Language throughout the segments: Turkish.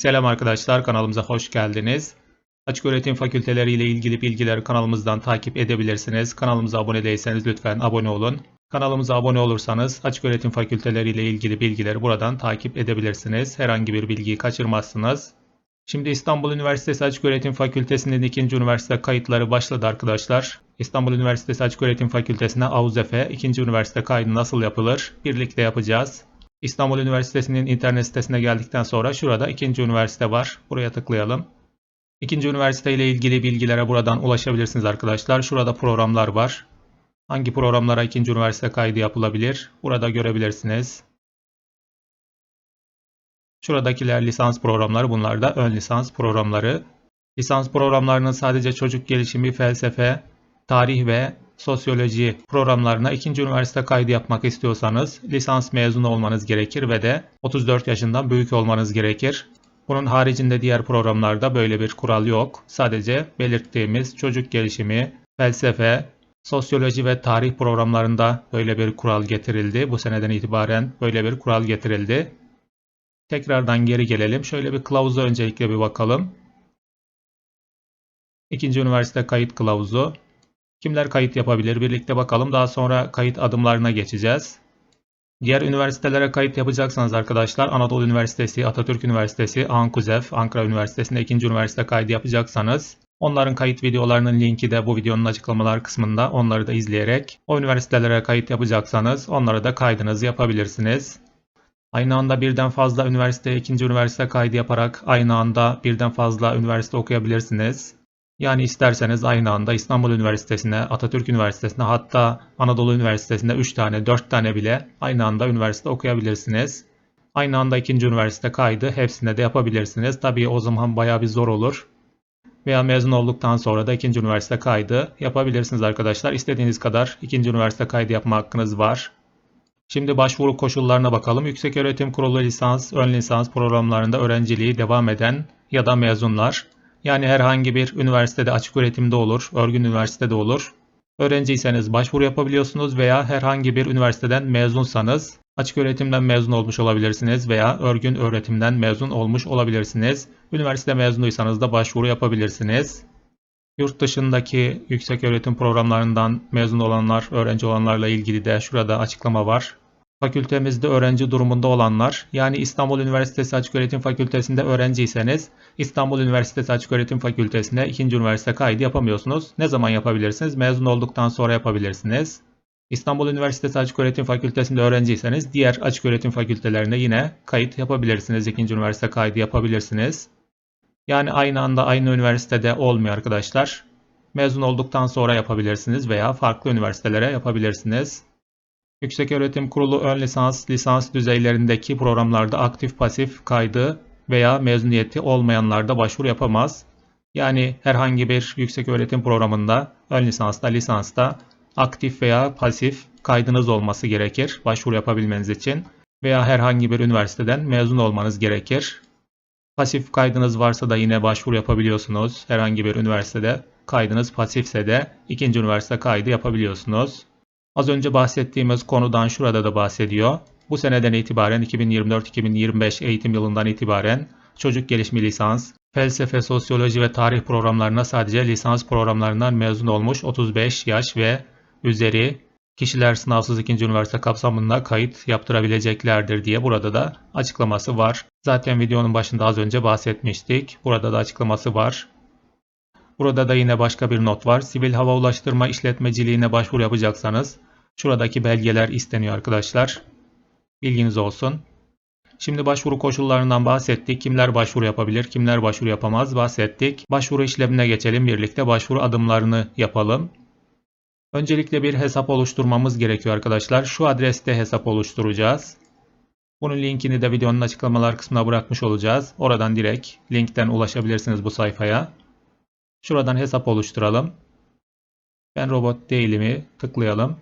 Selam arkadaşlar kanalımıza hoş geldiniz. Açık öğretim fakülteleri ile ilgili bilgileri kanalımızdan takip edebilirsiniz. Kanalımıza abone değilseniz lütfen abone olun. Kanalımıza abone olursanız açık öğretim fakülteleri ile ilgili bilgileri buradan takip edebilirsiniz. Herhangi bir bilgiyi kaçırmazsınız. Şimdi İstanbul Üniversitesi Açık Öğretim Fakültesi'nin ikinci üniversite kayıtları başladı arkadaşlar. İstanbul Üniversitesi Açık Öğretim Fakültesine AUZEF'e ikinci üniversite kaydı nasıl yapılır? Birlikte yapacağız. İstanbul Üniversitesi'nin internet sitesine geldikten sonra şurada ikinci üniversite var. Buraya tıklayalım. İkinci üniversite ile ilgili bilgilere buradan ulaşabilirsiniz arkadaşlar. Şurada programlar var. Hangi programlara ikinci üniversite kaydı yapılabilir? Burada görebilirsiniz. Şuradakiler lisans programları. Bunlar da ön lisans programları. Lisans programlarının sadece çocuk gelişimi, felsefe, tarih ve sosyoloji programlarına ikinci üniversite kaydı yapmak istiyorsanız lisans mezunu olmanız gerekir ve de 34 yaşından büyük olmanız gerekir. Bunun haricinde diğer programlarda böyle bir kural yok. Sadece belirttiğimiz çocuk gelişimi, felsefe, sosyoloji ve tarih programlarında böyle bir kural getirildi. Bu seneden itibaren böyle bir kural getirildi. Tekrardan geri gelelim. Şöyle bir kılavuza öncelikle bir bakalım. İkinci üniversite kayıt kılavuzu. Kimler kayıt yapabilir? Birlikte bakalım. Daha sonra kayıt adımlarına geçeceğiz. Diğer üniversitelere kayıt yapacaksanız arkadaşlar Anadolu Üniversitesi, Atatürk Üniversitesi, ANKUZEF, Ankara Üniversitesi'nde ikinci üniversite kaydı yapacaksanız onların kayıt videolarının linki de bu videonun açıklamalar kısmında onları da izleyerek o üniversitelere kayıt yapacaksanız onlara da kaydınızı yapabilirsiniz. Aynı anda birden fazla üniversiteye ikinci üniversite kaydı yaparak aynı anda birden fazla üniversite okuyabilirsiniz. Yani isterseniz aynı anda İstanbul Üniversitesi'ne, Atatürk Üniversitesi'ne hatta Anadolu Üniversitesi'nde 3 tane 4 tane bile aynı anda üniversite okuyabilirsiniz. Aynı anda ikinci üniversite kaydı hepsine de yapabilirsiniz. Tabii o zaman baya bir zor olur. Veya mezun olduktan sonra da ikinci üniversite kaydı yapabilirsiniz arkadaşlar. İstediğiniz kadar ikinci üniversite kaydı yapma hakkınız var. Şimdi başvuru koşullarına bakalım. Yükseköğretim Kurulu lisans, ön lisans programlarında öğrenciliği devam eden ya da mezunlar. Yani herhangi bir üniversitede açık öğretimde olur, örgün üniversitede olur. Öğrenciyseniz başvuru yapabiliyorsunuz veya herhangi bir üniversiteden mezunsanız açık öğretimden mezun olmuş olabilirsiniz veya örgün öğretimden mezun olmuş olabilirsiniz. Üniversite mezunuysanız da başvuru yapabilirsiniz. Yurt dışındaki yüksek öğretim programlarından mezun olanlar, öğrenci olanlarla ilgili de şurada açıklama var. Fakültemizde öğrenci durumunda olanlar, yani İstanbul Üniversitesi Açıköğretim Fakültesinde öğrenciyseniz, İstanbul Üniversitesi Açıköğretim Fakültesine ikinci üniversite kaydı yapamıyorsunuz. Ne zaman yapabilirsiniz? Mezun olduktan sonra yapabilirsiniz. İstanbul Üniversitesi Açıköğretim Fakültesinde öğrenciyseniz diğer açıköğretim fakültelerine yine kayıt yapabilirsiniz. İkinci üniversite kaydı yapabilirsiniz. Yani aynı anda aynı üniversitede olmuyor arkadaşlar. Mezun olduktan sonra yapabilirsiniz veya farklı üniversitelere yapabilirsiniz. Yükseköğretim Kurulu ön lisans, lisans düzeylerindeki programlarda aktif pasif kaydı veya mezuniyeti olmayanlarda başvuru yapamaz. Yani herhangi bir yükseköğretim programında, ön lisansta, lisansta aktif veya pasif kaydınız olması gerekir başvuru yapabilmeniz için veya herhangi bir üniversiteden mezun olmanız gerekir. Pasif kaydınız varsa da yine başvuru yapabiliyorsunuz. Herhangi bir üniversitede kaydınız pasifse de ikinci üniversite kaydı yapabiliyorsunuz. Az önce bahsettiğimiz konudan şurada da bahsediyor. Bu seneden itibaren 2024-2025 eğitim yılından itibaren çocuk gelişimi lisans, felsefe, sosyoloji ve tarih programlarına sadece lisans programlarından mezun olmuş 35 yaş ve üzeri kişiler sınavsız ikinci üniversite kapsamında kayıt yaptırabileceklerdir diye burada da açıklaması var. Zaten videonun başında az önce bahsetmiştik. Burada da açıklaması var. Burada da yine başka bir not var. Sivil hava ulaştırma işletmeciliğine başvuru yapacaksanız şuradaki belgeler isteniyor arkadaşlar. Bilginiz olsun. Şimdi başvuru koşullarından bahsettik. Kimler başvuru yapabilir, kimler başvuru yapamaz bahsettik. Başvuru işlemine geçelim. Birlikte başvuru adımlarını yapalım. Öncelikle bir hesap oluşturmamız gerekiyor arkadaşlar. Şu adreste hesap oluşturacağız. Bunun linkini de videonun açıklamalar kısmına bırakmış olacağız. Oradan direkt linkten ulaşabilirsiniz bu sayfaya. Şuradan hesap oluşturalım. Ben robot değilimi tıklayalım.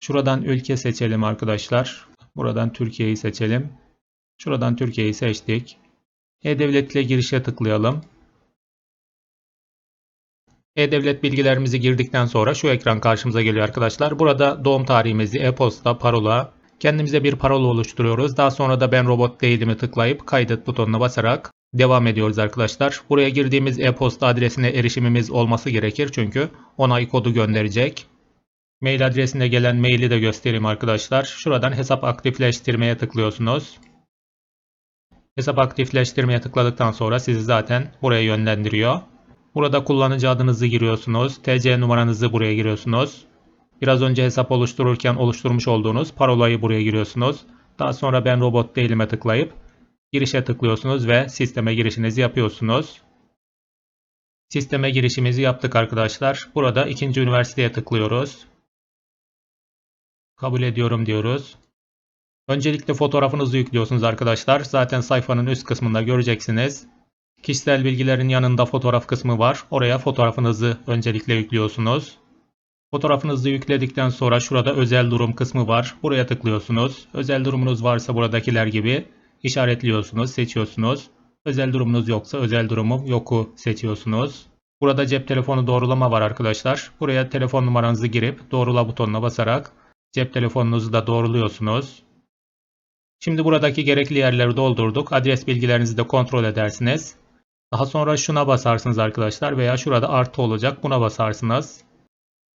Şuradan ülke seçelim arkadaşlar. Buradan Türkiye'yi seçelim. Şuradan Türkiye'yi seçtik. E-Devlet ile girişe tıklayalım. E-Devlet bilgilerimizi girdikten sonra şu ekran karşımıza geliyor arkadaşlar. Burada doğum tarihimizi, e-posta, parola, kendimize bir parola oluşturuyoruz. Daha sonra da ben robot değilimi tıklayıp kaydet butonuna basarak Devam ediyoruz arkadaşlar. Buraya girdiğimiz e-posta adresine erişimimiz olması gerekir çünkü onay kodu gönderecek. Mail adresine gelen maili de göstereyim arkadaşlar. Şuradan hesap aktifleştirmeye tıklıyorsunuz. Hesap aktifleştirmeye tıkladıktan sonra sizi zaten buraya yönlendiriyor. Burada kullanıcı adınızı giriyorsunuz. TC numaranızı buraya giriyorsunuz. Biraz önce hesap oluştururken oluşturmuş olduğunuz parolayı buraya giriyorsunuz. Daha sonra ben robot değilime tıklayıp girişe tıklıyorsunuz ve sisteme girişinizi yapıyorsunuz. Sisteme girişimizi yaptık arkadaşlar. Burada ikinci üniversiteye tıklıyoruz. Kabul ediyorum diyoruz. Öncelikle fotoğrafınızı yüklüyorsunuz arkadaşlar. Zaten sayfanın üst kısmında göreceksiniz. Kişisel bilgilerin yanında fotoğraf kısmı var. Oraya fotoğrafınızı öncelikle yüklüyorsunuz. Fotoğrafınızı yükledikten sonra şurada özel durum kısmı var. Buraya tıklıyorsunuz. Özel durumunuz varsa buradakiler gibi işaretliyorsunuz, seçiyorsunuz. Özel durumunuz yoksa özel durumu yoku seçiyorsunuz. Burada cep telefonu doğrulama var arkadaşlar. Buraya telefon numaranızı girip doğrula butonuna basarak cep telefonunuzu da doğruluyorsunuz. Şimdi buradaki gerekli yerleri doldurduk. Adres bilgilerinizi de kontrol edersiniz. Daha sonra şuna basarsınız arkadaşlar veya şurada artı olacak buna basarsınız.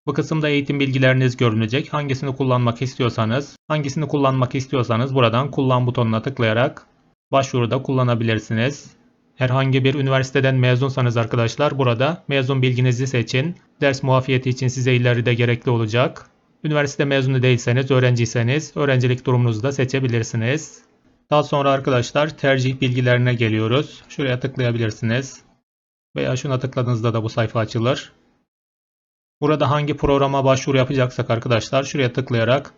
Bu kısımda eğitim bilgileriniz görünecek. Hangisini kullanmak istiyorsanız, hangisini kullanmak istiyorsanız buradan kullan butonuna tıklayarak başvuruda kullanabilirsiniz. Herhangi bir üniversiteden mezunsanız arkadaşlar burada mezun bilginizi seçin. Ders muafiyeti için size ileride gerekli olacak. Üniversite mezunu değilseniz, öğrenciyseniz öğrencilik durumunuzu da seçebilirsiniz. Daha sonra arkadaşlar tercih bilgilerine geliyoruz. Şuraya tıklayabilirsiniz. Veya şuna tıkladığınızda da bu sayfa açılır. Burada hangi programa başvuru yapacaksak arkadaşlar şuraya tıklayarak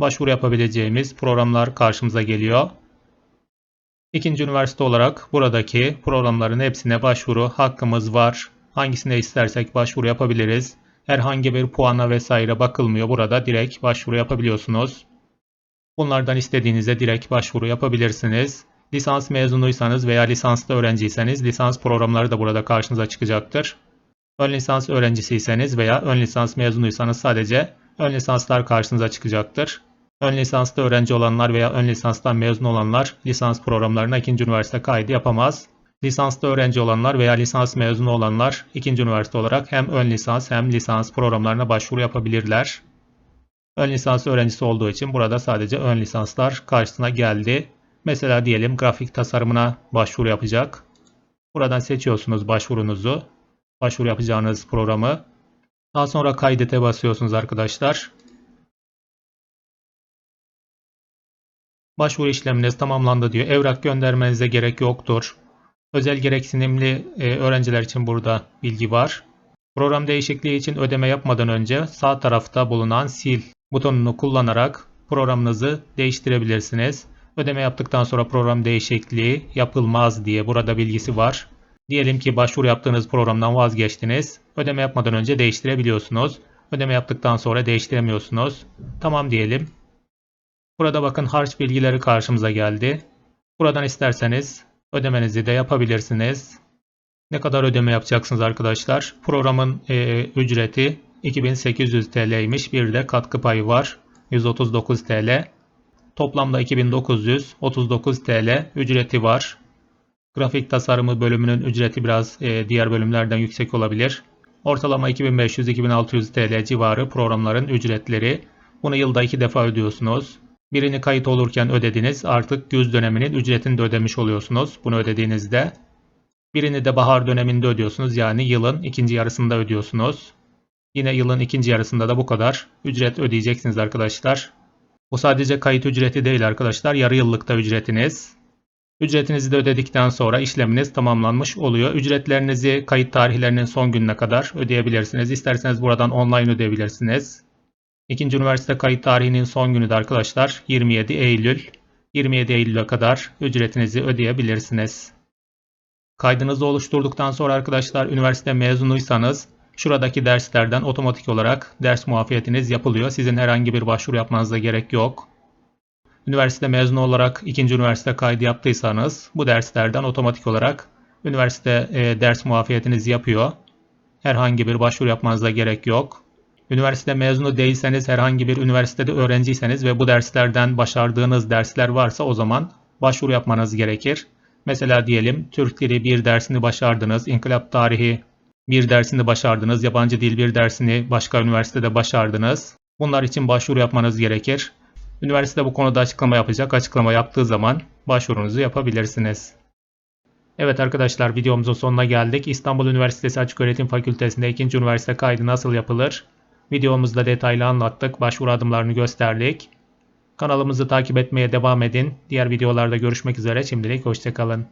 başvuru yapabileceğimiz programlar karşımıza geliyor. İkinci üniversite olarak buradaki programların hepsine başvuru hakkımız var. Hangisine istersek başvuru yapabiliriz. Herhangi bir puana vesaire bakılmıyor. Burada direkt başvuru yapabiliyorsunuz. Bunlardan istediğinizde direkt başvuru yapabilirsiniz. Lisans mezunuysanız veya lisanslı öğrenciyseniz lisans programları da burada karşınıza çıkacaktır. Ön lisans öğrencisiyseniz veya ön lisans mezunuysanız sadece ön lisanslar karşınıza çıkacaktır. Ön lisanslı öğrenci olanlar veya ön lisanstan mezun olanlar lisans programlarına ikinci üniversite kaydı yapamaz. Lisanslı öğrenci olanlar veya lisans mezunu olanlar ikinci üniversite olarak hem ön lisans hem lisans programlarına başvuru yapabilirler. Ön lisans öğrencisi olduğu için burada sadece ön lisanslar karşısına geldi. Mesela diyelim grafik tasarımına başvuru yapacak. Buradan seçiyorsunuz başvurunuzu. Başvuru yapacağınız programı. Daha sonra kaydete basıyorsunuz arkadaşlar. Başvuru işleminiz tamamlandı diyor. Evrak göndermenize gerek yoktur. Özel gereksinimli e, öğrenciler için burada bilgi var. Program değişikliği için ödeme yapmadan önce sağ tarafta bulunan sil butonunu kullanarak programınızı değiştirebilirsiniz. Ödeme yaptıktan sonra program değişikliği yapılmaz diye burada bilgisi var. Diyelim ki başvuru yaptığınız programdan vazgeçtiniz. Ödeme yapmadan önce değiştirebiliyorsunuz. Ödeme yaptıktan sonra değiştiremiyorsunuz. Tamam diyelim. Burada bakın harç bilgileri karşımıza geldi. Buradan isterseniz ödemenizi de yapabilirsiniz. Ne kadar ödeme yapacaksınız arkadaşlar? Programın e, ücreti 2800 TL'ymiş. Bir de katkı payı var. 139 TL. Toplamda 2939 TL ücreti var. Grafik tasarımı bölümünün ücreti biraz e, diğer bölümlerden yüksek olabilir. Ortalama 2500-2600 TL civarı programların ücretleri. Bunu yılda iki defa ödüyorsunuz. Birini kayıt olurken ödediniz. Artık güz döneminin ücretini de ödemiş oluyorsunuz. Bunu ödediğinizde. Birini de bahar döneminde ödüyorsunuz. Yani yılın ikinci yarısında ödüyorsunuz. Yine yılın ikinci yarısında da bu kadar ücret ödeyeceksiniz arkadaşlar. Bu sadece kayıt ücreti değil arkadaşlar. Yarı yıllıkta ücretiniz. Ücretinizi de ödedikten sonra işleminiz tamamlanmış oluyor. Ücretlerinizi kayıt tarihlerinin son gününe kadar ödeyebilirsiniz. İsterseniz buradan online ödeyebilirsiniz. İkinci üniversite kayıt tarihinin son günü de arkadaşlar 27 Eylül. 27 Eylül'e kadar ücretinizi ödeyebilirsiniz. Kaydınızı oluşturduktan sonra arkadaşlar üniversite mezunuysanız şuradaki derslerden otomatik olarak ders muafiyetiniz yapılıyor. Sizin herhangi bir başvuru yapmanıza gerek yok. Üniversite mezunu olarak ikinci üniversite kaydı yaptıysanız bu derslerden otomatik olarak üniversite e, ders muafiyetiniz yapıyor. Herhangi bir başvuru yapmanıza gerek yok. Üniversite mezunu değilseniz herhangi bir üniversitede öğrenciyseniz ve bu derslerden başardığınız dersler varsa o zaman başvuru yapmanız gerekir. Mesela diyelim Türk Dili bir dersini başardınız, İnkılap Tarihi bir dersini başardınız, yabancı dil bir dersini başka üniversitede başardınız. Bunlar için başvuru yapmanız gerekir. Üniversite bu konuda açıklama yapacak. Açıklama yaptığı zaman başvurunuzu yapabilirsiniz. Evet arkadaşlar videomuzun sonuna geldik. İstanbul Üniversitesi Açıköğretim Fakültesi'nde ikinci üniversite kaydı nasıl yapılır? Videomuzda detaylı anlattık. Başvuru adımlarını gösterdik. Kanalımızı takip etmeye devam edin. Diğer videolarda görüşmek üzere. Şimdilik hoşçakalın.